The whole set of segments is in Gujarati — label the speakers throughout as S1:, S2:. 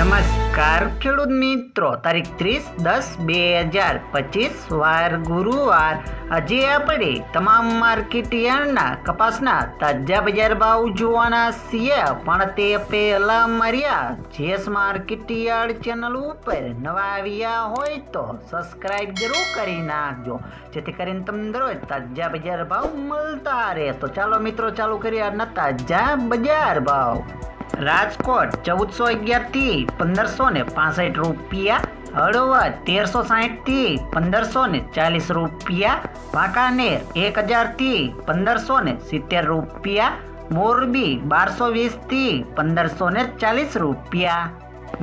S1: નમસ્કાર, ખેડૂત મિત્રો. તારીખ ત્રીસ દસ બે હજાર પચીસ, વાર ગુરુવાર. આજે આપણે તમામ માર્કેટ યાર્ડના કપાસના તાજા બજાર ભાવ જોવાના છીએ. પણ તે પહેલા માર્યા, જેસ માર્કેટ યાર્ડ ચેનલ ઉપર નવા આવ્યા હોય તો સબસ્ક્રાઇબ જરૂર કરી નાખજો. જેથી કરીને તમને દરરોજ તાજા બજાર ભાવ મળતા રહે. તો ચાલો મિત્રો, ચાલુ કરીએ આજના તાજા બજાર ભાવ. રાજકોટ ચૌદસો અગિયારથી પંદરસો ને પાસઠ રૂપિયા, હળવદ તેરસો સાહીઠથી પંદરસો ને ચાલીસ રૂપિયા, વાંકાનેર એક હજારથી પંદરસો ને સિત્તેર રૂપિયા, મોરબી બારસો વીસથી પંદરસો ને ચાલીસ રૂપિયા,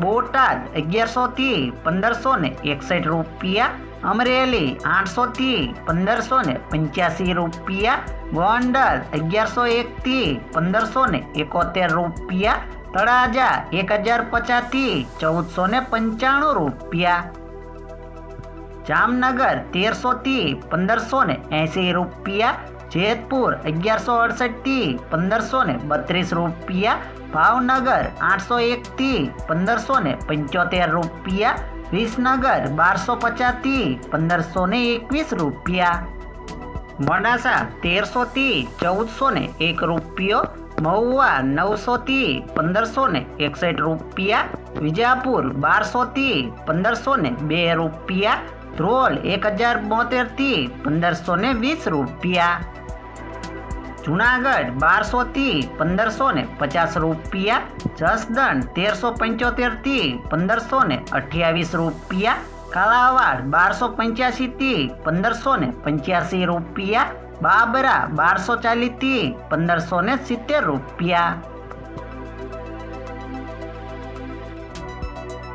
S1: બોટાદ અગિયારસોથી પંદરસો ને એકસઠ રૂપિયા અમરેલી આઠસોથી પંદરસો ને પંચ્યાસી રૂપિયા, ગોંડલ અગિયારસો એકથી પંદરસો ને એકોતેર રૂપિયા, તળાજા એક હજાર પચાસથી ચૌદસો ને પંચાણું રૂપિયા. જામનગર તેરસોથી પંદરસો ને એંસી રૂપિયા, જેતપુર અગિયારસો અડસઠથી પંદરસો ને બત્રીસ રૂપિયા, ભાવનગર આઠસો એકથી પંદરસો ને પંચોતેર રૂપિયા વિસનગર બારસો પચાસથી પંદરસો ને એકવીસ રૂપિયા. મોડાસા તેરસોથી ચૌદસો ને એક રૂપિયો. મહુવા નવસોથી પંદરસો ને એકસઠ રૂપિયા. વિજાપુર બારસોથી પંદરસો ને બે રૂપિયા. ધ્રોલ એક હજાર બોતેરથી પંદરસો ને વીસ રૂપિયા. જુનાગઢ બારસોથી પંદરસો ને પચાસ રૂપિયા, જસદણ તેરસો પંચોતેરથી પંદરસો ને અઠ્યાવીસ રૂપિયા, કાલાવાડ બારસો પંચ્યાસીથી પંદરસો ને પંચ્યાસી રૂપિયા, બાબરા બારસો ચાલીસથી પંદરસો ને સિત્તેર રૂપિયા.